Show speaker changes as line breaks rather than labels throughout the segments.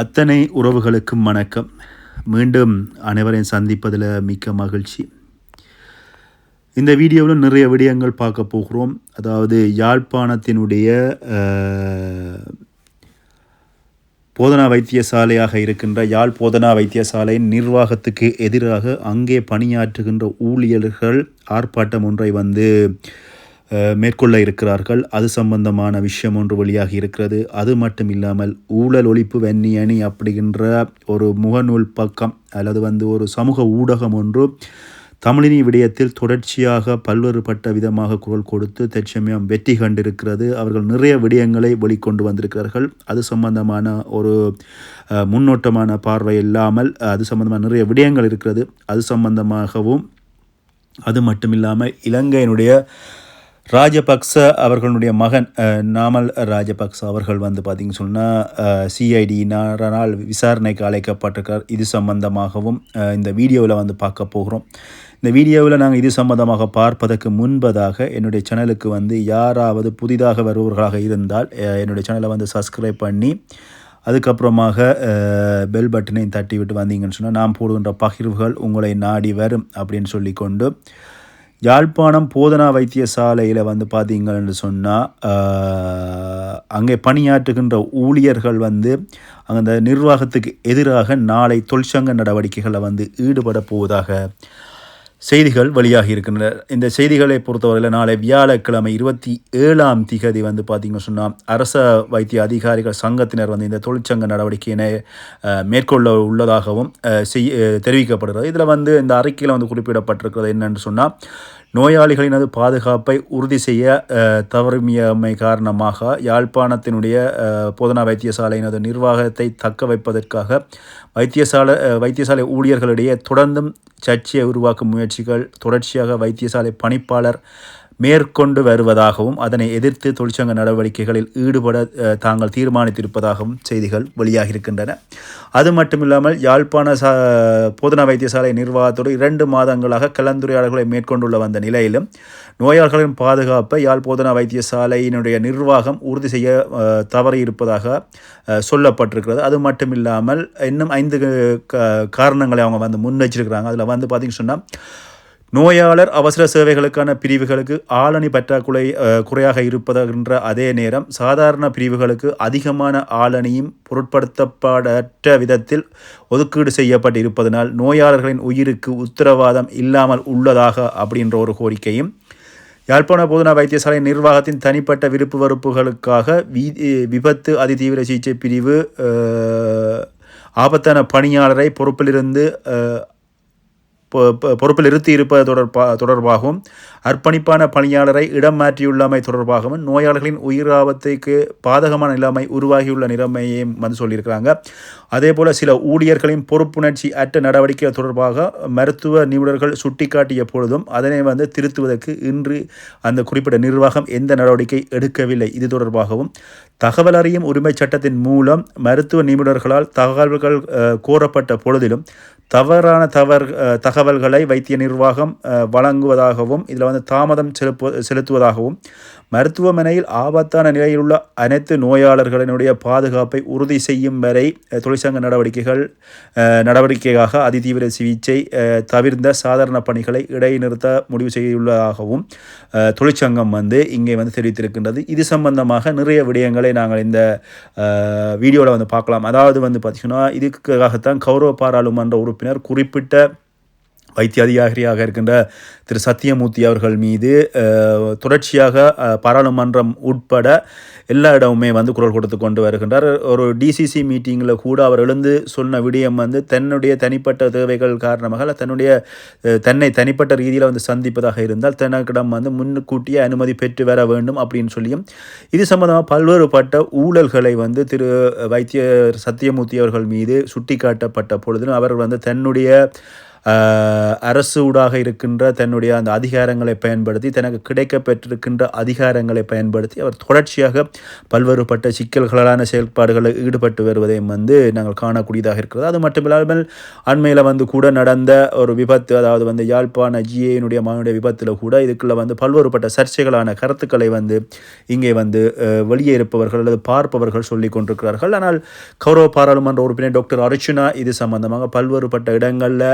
அத்தனை உறவுகளுக்கும் வணக்கம். மீண்டும் அனைவரையும் சந்திப்பதில் மிக்க மகிழ்ச்சி. இந்த வீடியோவில் நிறைய விடயங்கள் பார்க்க போகிறோம். அதாவது யாழ்ப்பாணத்தினுடைய போதனா வைத்தியசாலையாக இருக்கின்ற யாழ் போதனா வைத்தியசாலையின் நிர்வாகத்துக்கு எதிராக அங்கே பணியாற்றுகின்ற ஊழியர்கள் ஆர்ப்பாட்டம் ஒன்றை வந்து மேற்கொள்ள இருக்கிறார்கள். அது சம்பந்தமான விஷயம் ஒன்று வெளியாகி இருக்கிறது. அது மட்டும் இல்லாமல் ஊழல் ஒழிப்பு வெண்ணி அணி அப்படிங்கிற ஒரு முகநூல் பக்கம் அல்லது வந்து ஒரு சமூக ஊடகம் ஒன்று தமிழினி விடயத்தில் தொடர்ச்சியாக பல்வேறுபட்ட விதமாக குரல் கொடுத்து தற்சமயம் வெற்றி கண்டிருக்கிறது. அவர்கள் நிறைய விடயங்களை வெளிக்கொண்டு வந்திருக்கிறார்கள். அது சம்பந்தமான ஒரு முன்னோட்டமான பார்வை இல்லாமல் அது சம்பந்தமான நிறைய விடயங்கள் இருக்கிறது. அது சம்பந்தமாகவும் அது மட்டும் இல்லாமல் இலங்கையினுடைய ராஜபக்ச அவர்களுடைய மகன் நாமல் ராஜபக்ச அவர்கள் வந்து பார்த்திங்க சொன்னால் சிஐடியினரால் விசாரணைக்கு அழைக்கப்பட்டிருக்கார். இது சம்பந்தமாகவும் இந்த வீடியோவில் வந்து பார்க்க போகிறோம். இந்த வீடியோவில் நாங்கள் இது சம்பந்தமாக பார்ப்பதற்கு முன்பதாக என்னுடைய சேனலுக்கு வந்து யாராவது புதிதாக வருபவர்களாக இருந்தால் என்னுடைய சேனலை வந்து சப்ஸ்கிரைப் பண்ணி அதுக்கப்புறமாக பெல் பட்டனை தட்டி விட்டு வந்தீங்கன்னு சொன்னால் நாம் போடுகின்ற பகிர்வுகள் உங்களை நாடி வரும் அப்படின்னு சொல்லிக்கொண்டு யாழ்ப்பாணம் போதனா வைத்தியசாலையில் வந்து பார்த்தீங்கன்னு சொன்னால் அங்கே பணியாற்றுகின்ற ஊழியர்கள் வந்து அந்த நிர்வாகத்துக்கு எதிராக நாளை தொழிற்சங்க நடவடிக்கைகளை வந்து ஈடுபட போவதாக செய்திகள் வெளியாகி இருக்கின்றன. இந்த செய்திகளை பொறுத்தவரையில் நாளை வியாழக்கிழமை இருபத்தி ஏழாம் திகதி வந்து பார்த்திங்க சொன்னால் அரச வைத்திய அதிகாரிகள் சங்கத்தினர் வந்து இந்த தொழிற்சங்க நடவடிக்கையினை மேற்கொள்ள உள்ளதாகவும் செய் தெரிவிக்கப்படுகிறது. இதில் வந்து இந்த அறிக்கையில் வந்து குறிப்பிடப்பட்டிருக்கிறது என்னென்னு சொன்னால் நோயாளிகளினது பாதுகாப்பை உறுதி செய்ய தவறுமியமை காரணமாக யாழ்ப்பாணத்தினுடைய போதனா வைத்தியசாலையினது நிர்வாகத்தை தக்க வைப்பதற்காக வைத்தியசாலை வைத்தியசாலை ஊழியர்களிடையே தொடர்ந்தும் சர்ச்சையை உருவாக்கும் முயற்சிகள் தொடர்ச்சியாக வைத்தியசாலை பணிப்பாளர் மேற்கொண்டு வருவதாகவும் அதனை எதிர்த்து தொழிற்சங்க நடவடிக்கைகளில் ஈடுபட தாங்கள் தீர்மானித்திருப்பதாகவும் செய்திகள் வெளியாகியிருக்கின்றன. அது மட்டுமில்லாமல் யாழ்ப்பாண சா போதனா வைத்தியசாலை நிர்வாகத்தோடு இரண்டு மாதங்களாக கலந்துரையாடல்களை மேற்கொண்டுள்ள வந்த நிலையிலும் நோயாளர்களின் பாதுகாப்பை யாழ் போதனா வைத்தியசாலையினுடைய நிர்வாகம் உறுதி செய்ய தவறியிருப்பதாக இருப்பதாக சொல்லப்பட்டிருக்கிறது. அது மட்டுமில்லாமல் இன்னும் ஐந்து க- காரணங்களை அவங்க வந்து முன் வச்சிருக்கிறாங்க அதில் வந்து பார்த்திங்க சொன்னால் நோயாளர் அவசர சேவைகளுக்கான பிரிவுகளுக்கு ஆளணி பற்றாக்குறை குறையாக இருப்பதாகின்ற அதே நேரம் சாதாரண பிரிவுகளுக்கு அதிகமான ஆளணியும் பொருட்படுத்தப்படற்ற விதத்தில் ஒதுக்கீடு செய்யப்பட்டு இருப்பதனால் நோயாளர்களின் உயிருக்கு உத்தரவாதம் இல்லாமல் உள்ளதாக அப்படின்ற ஒரு கோரிக்கையும் யாழ்ப்பாண போதனா வைத்தியசாலை நிர்வாகத்தின் தனிப்பட்ட விருப்பு வெறுப்புகளுக்காக விபத்து அதிதீவிர சிகிச்சை பிரிவு ஆபத்தான பணியாளரை பொறுப்பிலிருந்து பொறுப்பில் இருத்தி இருப்பது தொடர்பா தொடர்பாகவும் அர்ப்பணிப்பான பணியாளரை இடம் மாற்றியுள்ளமை தொடர்பாகவும் நோயாளர்களின் உயிராபத்துக்கு பாதகமான நிலைமை உருவாகியுள்ள நிலைமையையும் வந்து சொல்லியிருக்கிறாங்க. அதே போல் சில ஊழியர்களின் பொறுப்புணர்ச்சி அற்ற நடவடிக்கை தொடர்பாக மருத்துவ நிபுணர்கள் சுட்டிக்காட்டிய பொழுதும் அதனை வந்து திருத்துவதற்கு இன்று அந்த குறிப்பிட்ட நிர்வாகம் எந்த நடவடிக்கை எடுக்கவில்லை. இது தொடர்பாகவும் தகவல் அறியும் உரிமைச் சட்டத்தின் மூலம் மருத்துவ நிபுணர்களால் தகவல்கள் கோரப்பட்ட பொழுதிலும் தவறான தவறு தகவல்களை வைத்திய நிர்வாகம் வழங்குவதாகவும் இதில் வந்து தாமதம் செலுப்பு செலுத்துவதாகவும் மருத்துவமனையில் ஆபத்தான நிலையில் உள்ள அனைத்து நோயாளர்களினுடைய பாதுகாப்பை உறுதி செய்யும் வரை தொழிற்சங்க நடவடிக்கைகள் நடவடிக்கையாக அதிதீவிர சிகிச்சை தவிர்ந்த சாதாரண பணிகளை இடைநிறுத்த முடிவு செய்துள்ளதாகவும் தொழிற்சங்கம் வந்து இங்கே வந்து தெரிவித்திருக்கின்றது. இது சம்பந்தமாக நிறைய விடயங்களை நாங்கள் இந்த வீடியோவில் வந்து பார்க்கலாம். அதாவது வந்து பார்த்திங்கன்னா இதுக்காகத்தான் கௌரவ பாராளுமன்ற உறுப்பினர் குறிப்பிட்ட வைத்திய அதிகாரியாக இருக்கின்ற திரு சத்தியமூர்த்தி அவர்கள் மீது தொடர்ச்சியாக பாராளுமன்றம் உட்பட எல்லா இடமுமே வந்து குரல் கொடுத்து கொண்டு வருகின்றார். ஒரு டிசிசி மீட்டிங்கில் கூட அவர் எழுந்து சொன்ன விடயம் வந்து தன்னுடைய தனிப்பட்ட தேவைகள் காரணமாக தன்னுடைய தன்னை தனிப்பட்ட ரீதியில் வந்து சந்திப்பதாக இருந்தால் தனக்கிடம் வந்து முன்கூட்டியே அனுமதி பெற்று வர வேண்டும் அப்படின்னு சொல்லியும் இது சம்பந்தமாக பல்வேறுபட்ட ஊழல்களை வந்து திரு வைத்திய சத்தியமூர்த்தி அவர்கள் மீது சுட்டிக்காட்டப்பட்ட பொழுதிலும் அவர் வந்து தன்னுடைய அரசு ஊடாக இருக்கின்ற தன்னுடைய அந்த அதிகாரங்களை பயன்படுத்தி தனக்கு கிடைக்க பெற்றிருக்கின்ற அதிகாரங்களை பயன்படுத்தி அவர் தொடர்ச்சியாக பல்வேறுபட்ட சிக்கல்களான செயல்பாடுகளில் ஈடுபட்டு வருவதையும் வந்து நாங்கள் காணக்கூடியதாக இருக்கிறது. அது மட்டுமில்லாமல் அண்மையில் வந்து கூட நடந்த ஒரு விபத்து அதாவது வந்து யாழ்ப்பாண ஜிஏனுடைய மகனுடைய விபத்தில் கூட இதுக்குள்ள வந்து பல்வேறுபட்ட சர்ச்சைகளான கருத்துக்களை வந்து இங்கே வந்து வெளியே இருப்பவர்கள் அல்லது பார்ப்பவர்கள் சொல்லி கொண்டிருக்கிறார்கள். ஆனால் கௌரவ பாராளுமன்ற உறுப்பினர் டாக்டர் அர்ச்சுனா இது சம்பந்தமாக பல்வேறுபட்ட இடங்களில்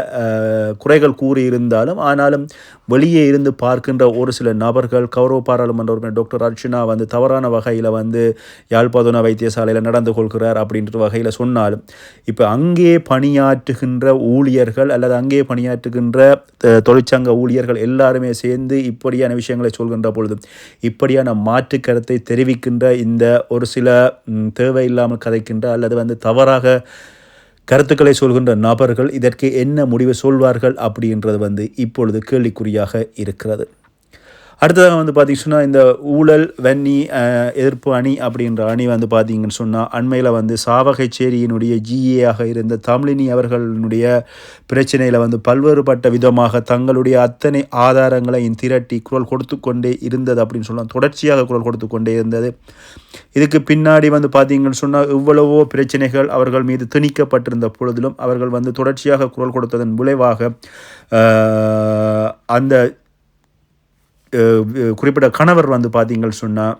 குறைகள் கூறியிருந்தாலும் ஆனாலும் வெளியே இருந்து பார்க்கின்ற ஒரு சில நபர்கள் கௌரவ பாராளுமன்ற உறுப்பினர் டாக்டர் அர்ச்சனா வந்து தவறான வகையில் வந்து யாழ்ப்பாண வைத்தியசாலையில் நடந்து கொள்கிறார் அப்படின்ற வகையில் சொன்னாலும் இப்போ அங்கே பணியாற்றுகின்ற ஊழியர்கள் அல்லது அங்கே பணியாற்றுகின்ற தொழிற்சங்க ஊழியர்கள் எல்லாருமே சேர்ந்து இப்படியான விஷயங்களை சொல்கின்ற பொழுது இப்படியான மாற்று கருத்தை தெரிவிக்கின்ற இந்த ஒரு சில தேவையில்லாமல் கதைக்கின்ற அல்லது வந்து தவறாக கருத்துக்களை சொல்கின்ற நபர்கள் இதற்கு என்ன முடிவு சொல்வார்கள் அப்படின்றது வந்து இப்பொழுது கேள்விக்குறியாக இருக்கிறது. அடுத்ததாக வந்து பார்த்திங்கன்னா இந்த ஊழல் வன்னி எதிர்ப்பு அணி அப்படின்ற அணி வந்து பார்த்திங்கன்னு சொன்னால் அண்மையில் வந்து சாவகைச்சேரியினுடைய ஜிஏயாக இருந்த தமிழினி அவர்களுடைய பிரச்சனையில் வந்து பல்வேறுபட்ட விதமாக தங்களுடைய அத்தனை ஆதாரங்களையும் திரட்டி குரல் கொடுத்து கொண்டே இருந்தது அப்படின்னு சொல்லலாம். தொடர்ச்சியாக குரல் கொடுத்து கொண்டே இருந்தது. இதுக்கு பின்னாடி வந்து பார்த்தீங்கன்னு சொன்னால் இவ்வளவோ பிரச்சனைகள் அவர்கள் மீது திணிக்கப்பட்டிருந்த பொழுதிலும் அவர்கள் வந்து தொடர்ச்சியாக குரல் கொடுத்ததன் விளைவாக அந்த குறிப்பிட்ட கணவர் வந்து பார்த்தீங்கன்னு சொன்னால்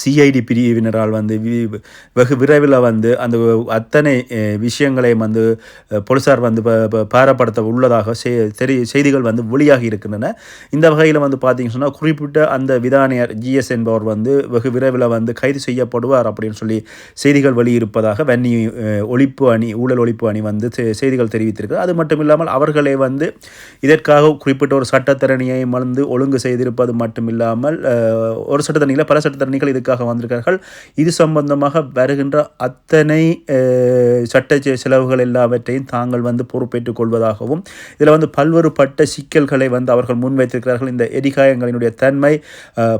சிஐடி பிரிவினரால் வந்து வெகு விரைவில் வந்து அந்த அத்தனை விஷயங்களையும் வந்து போலீசார் வந்து பாரப்படுத்த உள்ளதாக தெரிய செய்திகள் வந்து வெளியாகி இருக்கின்றன. இந்த வகையில் வந்து பார்த்திங்க சொன்னால் குறிப்பிட்ட அந்த விதானியர் ஜிஎஸ் என்பவர் வந்து வெகு விரைவில் வந்து கைது செய்யப்படுவார் அப்படின்னு சொல்லி செய்திகள் வெளியிருப்பதாக வன்னி ஒழிப்பு அணி ஊழல் ஒழிப்பு அணி வந்து செய்திகள் தெரிவித்திருக்கு அது மட்டும் இல்லாமல் அவர்களே வந்து இதற்காக குறிப்பிட்ட ஒரு சட்டத்தரணியை மலர்ந்து ஒழுங்கு செய்திருப்பது மட்டும் இல்லாமல் ஒரு சட்டத்தரணியில் பல சட்டத்தரணிகள் எதுக்காக வந்திருக்கார்கள்? இது சம்பந்தமாக வருகின்ற அத்தனை சட்ட செலவுகள் எல்லாவற்றையும் தாங்கள் வந்து பொறுப்பேற்றுக் கொள்வதாகவும் இதில் வந்து பல்வேறுபட்ட சிக்கல்களை வந்து அவர்கள் முன்வைத்திருக்கிறார்கள். இந்த எரிகாயங்களினுடைய தன்மை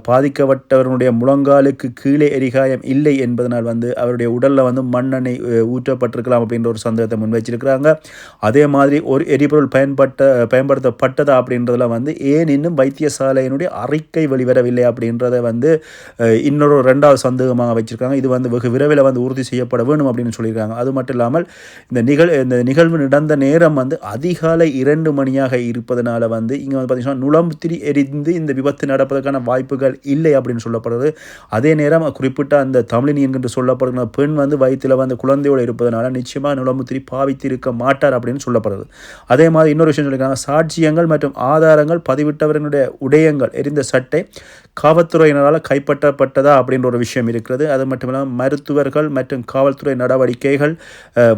பாதிக்கப்பட்டவர்களுடைய முழங்காலுக்கு கீழே எரிகாயம் இல்லை என்பதனால் வந்து அவருடைய உடலில் வந்து மண்ணெண்ணெய் ஊற்றப்பட்டிருக்கலாம் அப்படின்ற ஒரு சந்தேகத்தை முன்வைச்சிருக்கிறாங்க. அதே மாதிரி ஒரு எரிபொருள் பயன்பட்ட பயன்படுத்தப்பட்டதா அப்படின்றதுல வந்து ஏன் இன்னும் வைத்தியசாலையினுடைய அறிக்கை வெளிவரவில்லை அப்படின்றத வந்து இன்னொரு ரெண்டாவது சந்தேகமாக வச்சுருக்காங்க. இது வந்து வெகு விரைவில் வந்து உறுதி செய்யப்பட வேணும் அப்படின்னு சொல்லியிருக்காங்க. அது மட்டும் இல்லாமல் இந்த நிகழ் இந்த நிகழ்வு நடந்த நேரம் வந்து அதிகாலை இரண்டு மணியாக இருப்பதனால வந்து இங்கே வந்து பார்த்தீங்கன்னா நுழம்புத்திரி எரிந்து இந்த விபத்து நடப்பதற்கான வாய்ப்புகள் இல்லை அப்படின்னு சொல்லப்படுறது அதே நேரம் குறிப்பிட்ட அந்த தமிழினி என்கின்ற சொல்லப்படுகிற பெண் வந்து வயிற்றில் வந்து குழந்தையோடு இருப்பதனால நிச்சயமாக நுழம்புத்திரி பாவித்திருக்க மாட்டார் அப்படின்னு சொல்லப்படுறது அதே மாதிரி இன்னொரு விஷயம் சொல்லியிருக்காங்க. சாட்சியங்கள் மற்றும் ஆதாரங்கள் பதிவிட்டவர்களுடைய உடையங்கள் எரிந்த சட்டை காவல்துறையினரால் கைப்பற்றப்பட்டது அப்படின்ற ஒரு விஷயம் இருக்கிறது. அது மட்டும் இல்லாமல் மருத்துவர்கள் மற்றும் காவல்துறை நடவடிக்கைகள்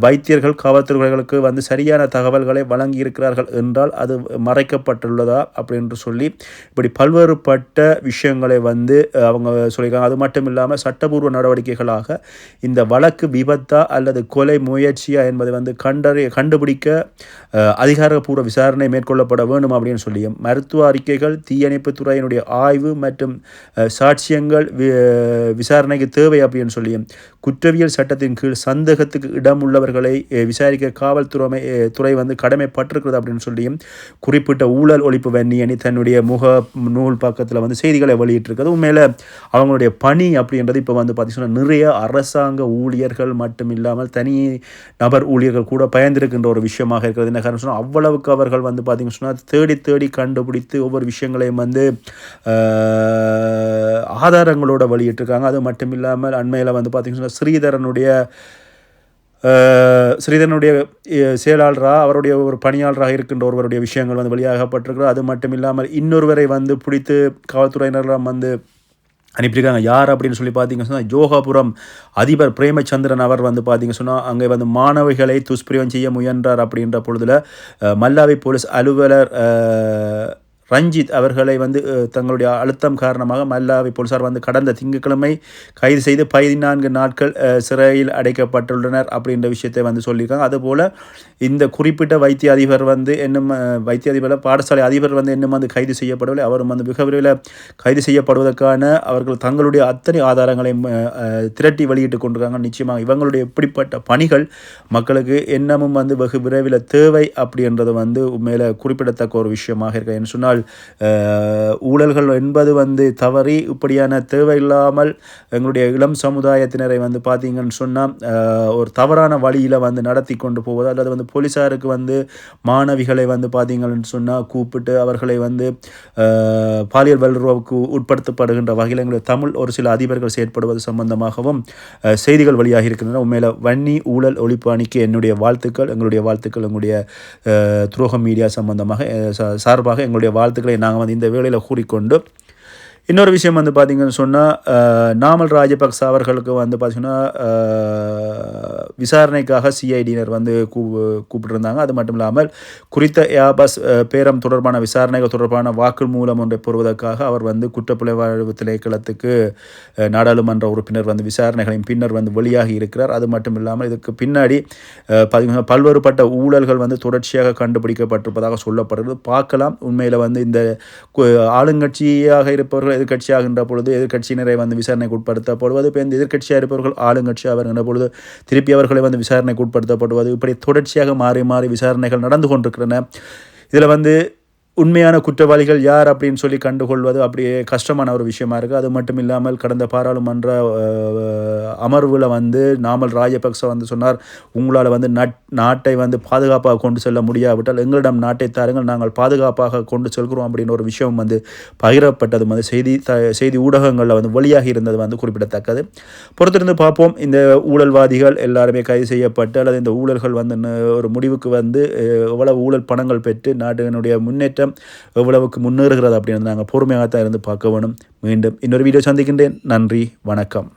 வைத்தியர்கள் காவல்துறைகளுக்கு வந்து சரியான தகவல்களை வழங்கி இருக்கிறார்கள் என்றால் அது மறைக்கப்பட்டுள்ளதா அப்படின்னு சொல்லி இப்படி பல்வேறுபட்ட விஷயங்களை வந்து அவங்க சொல்லியிருக்காங்க. அது மட்டும் இல்லாமல் சட்டபூர்வ நடவடிக்கைகளாக இந்த வழக்கு விபத்தா அல்லது கொலை முயற்சியா என்பதை வந்து கண்டறி கண்டுபிடிக்க அதிகாரப்பூர்வ விசாரணை மேற்கொள்ளப்பட வேண்டும் அப்படின்னு சொல்லியும் மருத்துவ அறிக்கைகள் தீயணைப்பு துறையினுடைய ஆய்வு மற்றும் சாட்சியங்கள் விசாரணைக்கு தேவை அப்படின்னு சொல்லியும் குற்றவியல் சட்டத்தின் கீழ் சந்தேகத்துக்கு இடம் உள்ளவர்களை விசாரிக்க காவல்துறை துறை வந்து கடமைப்பட்டிருக்கிறது அப்படின்னு சொல்லியும் குறிப்பிட்ட ஊழல் ஒழிப்பு வன்னியணி தன்னுடைய முக நூல் பக்கத்தில் வந்து செய்திகளை வெளியிட்டிருக்கிறது. உண்மையில் அவங்களுடைய பணி அப்படின்றது இப்போ வந்து பார்த்தீங்கன்னா நிறைய அரசாங்க ஊழியர்கள் மட்டும் இல்லாமல் தனி நபர் ஊழியர்கள் கூட பயந்திருக்கின்ற ஒரு விஷயமாக இருக்கிறது. என்ன காரணம் சொன்னால் அவ்வளவுக்கு அவர்கள் வந்து பார்த்தீங்கன்னு சொன்னால் தேடி தேடி கண்டுபிடித்து ஒவ்வொரு விஷயங்களையும் வந்து ஆதாரங்களோட வெளியிட்டிருக்காங்க. அது மட்டும் இல்லாமல் அண்மையில் வந்து பார்த்திங்கன்னா ஸ்ரீதரனுடைய ஸ்ரீதரனுடைய செயலாளராக அவருடைய ஒரு பணியாளராக இருக்கின்ற ஒருவருடைய விஷயங்கள் வந்து வெளியாகப்பட்டிருக்கிறது. அது மட்டும் இல்லாமல் இன்னொருவரை வந்து பிடித்து காவல்துறையினரெலாம் வந்து அனுப்பியிருக்காங்க. யார் அப்படின்னு சொல்லி பார்த்தீங்க சொன்னால் ஜோகாபுரம் அதிபர் பிரேமச்சந்திரன் அவர் வந்து பார்த்தீங்க சொன்னால் அங்கே வந்து மாணவிகளை துஷ்பிரியம் செய்ய முயன்றார் அப்படின்ற பொழுதில் மல்லாவி போலீஸ் அலுவலர் ரஞ்சித் அவர்களை வந்து தங்களுடைய அழுத்தம் காரணமாக மல்லாவி போலீசார் வந்து கடந்த திங்கட்கிழமை கைது செய்து பதினான்கு நாட்கள் சிறையில் அடைக்கப்பட்டுள்ளனர் அப்படின்ற விஷயத்தை வந்து சொல்லியிருக்காங்க. அதுபோல் இந்த குறிப்பிட்ட வைத்திய அதிபர் வந்து இன்னும் வைத்திய அதிபர் பாடசாலை அதிபர் வந்து இன்னும் வந்து கைது செய்யப்படவில்லை. அவரும் வந்து மிக விரைவில் கைது செய்யப்படுவதற்கான அவர்கள் தங்களுடைய அத்தனை ஆதாரங்களையும் திரட்டி வெளியிட்டு கொண்டிருக்காங்க. நிச்சயமாக இவங்களுடைய இப்படிப்பட்ட பணிகள் மக்களுக்கு என்னமும் வந்து வெகு விரைவில் தேவை அப்படின்றது வந்து உண்மையில் குறிப்பிடத்தக்க ஒரு விஷயமாக இருக்கு. என்று சொன்னால் அஹ், ஊழல்கள் என்பது வந்து தவறி இப்படியான தேவையில்லாமல் எங்களுடைய இளம் சமுதாயத்தினரை வந்து பார்த்தீங்கன்னு சொன்னால் ஒரு தவறான வழியில் வந்து நடத்தி கொண்டு போவது அல்லது வந்து போலீஸாருக்கு வந்து மாணவிகளை வந்து பார்த்தீங்கன்னு சொன்னால் கூப்பிட்டு அவர்களை வந்து பாலியல் வல்லுறவுக்கு உட்படுத்தப்படுகின்ற வகையில் எங்களுடைய தமிழ் ஒரு சில அதிபர்கள் செயற்படுவது சம்பந்தமாகவும் செய்திகள் வழியாக இருக்கின்றன. உண்மையில் வன்னி ஊழல் ஒழிப்பு அணிக்கு என்னுடைய வாழ்த்துக்கள் எங்களுடைய வாழ்த்துக்கள் எங்களுடைய துரோகம் மீடியா சம்பந்தமாக சார்பாக எங்களுடைய வாழ்த்துக்களை நாங்கள் வந்து இந்த வேளையில் கூறிக்கொண்டு இன்னொரு விஷயம் வந்து பார்த்தீங்கன்னு சொன்னால் நாமல் ராஜபக்ச அவர்களுக்கு வந்து பார்த்திங்கன்னா விசாரணைக்காக சிஐடியினர் வந்து கூ கூப்பிட்டுருந்தாங்க. அது மட்டும் இல்லாமல் குறித்த ஏபஸ் பேரம் தொடர்பான விசாரணைகள் தொடர்பான வாக்குமூலம் ஒன்றை பெறுவதற்காக அவர் வந்து குற்றப்புலனாய்வு திணைக்களத்துக்கு நாடாளுமன்ற உறுப்பினர் வந்து விசாரணைகளின் பின்னர் வந்து வெளியாகி இருக்கிறார். அது மட்டும் இல்லாமல் இதுக்கு பின்னாடி பார்த்திங்கன்னா பல்வேறுபட்ட ஊழல்கள் வந்து தொடர்ச்சியாக கண்டுபிடிக்கப்பட்டிருப்பதாக சொல்லப்படுகிறது. பார்க்கலாம். உண்மையில் வந்து இந்த கு- ஆளுங்கட்சியாக இருப்பவர்கள் எதிர்கட்சியாகின்ற பொழுது எதிர்கட்சியினரை வந்து விசாரணைக்கு உட்படுத்தப்படுவது இப்போ இந்த எதிர்க்கட்சியாக இருப்பவர்கள் ஆளுங்கட்சியாக வருகின்ற பொழுது திருப்பி அவர்களை வந்து விசாரணைக்கு உட்படுத்தப்படுவது இப்படி தொடர்ச்சியாக மாறி மாறி விசாரணைகள் நடந்து கொண்டிருக்கின்றன. இதில் வந்து உண்மையான குற்றவாளிகள் யார் அப்படின்னு சொல்லி கண்டுகொள்வது அப்படியே கஷ்டமான ஒரு விஷயமா இருக்குது அது மட்டும் இல்லாமல் கடந்த பாராளுமன்ற அமர்வில் வந்து நாமல் ராஜபக்ச வந்து சொன்னார் உங்களால் வந்து நட் நாட்டை வந்து பாதுகாப்பாக கொண்டு செல்ல முடியாவிட்டால் எங்களிடம் நாட்டை தாருங்கள் நாங்கள் பாதுகாப்பாக கொண்டு செல்கிறோம் அப்படின்னு ஒரு விஷயம் வந்து பகிரப்பட்டது. வந்து செய்தி த செய்தி ஊடகங்களில் வந்து வெளியாகி இருந்தது வந்து குறிப்பிடத்தக்கது. பொறுத்திருந்து பார்ப்போம். இந்த ஊழல்வாதிகள் எல்லாருமே கைது செய்யப்பட்டு அல்லது இந்த ஊழல்கள் வந்து ஒரு முடிவுக்கு வந்து எவ்வளவு ஊழல் பணங்கள் பெற்று நாட்டினுடைய முன்னேற்றம் எவ்வளவுக்கு முன்னேறுகிறது அப்படின்னு நாங்கள் பொறுமையாகத்தான் இருந்து பார்க்க வேணும். மீண்டும் இன்னொரு வீடியோ சந்திக்கின்றேன். நன்றி வணக்கம்.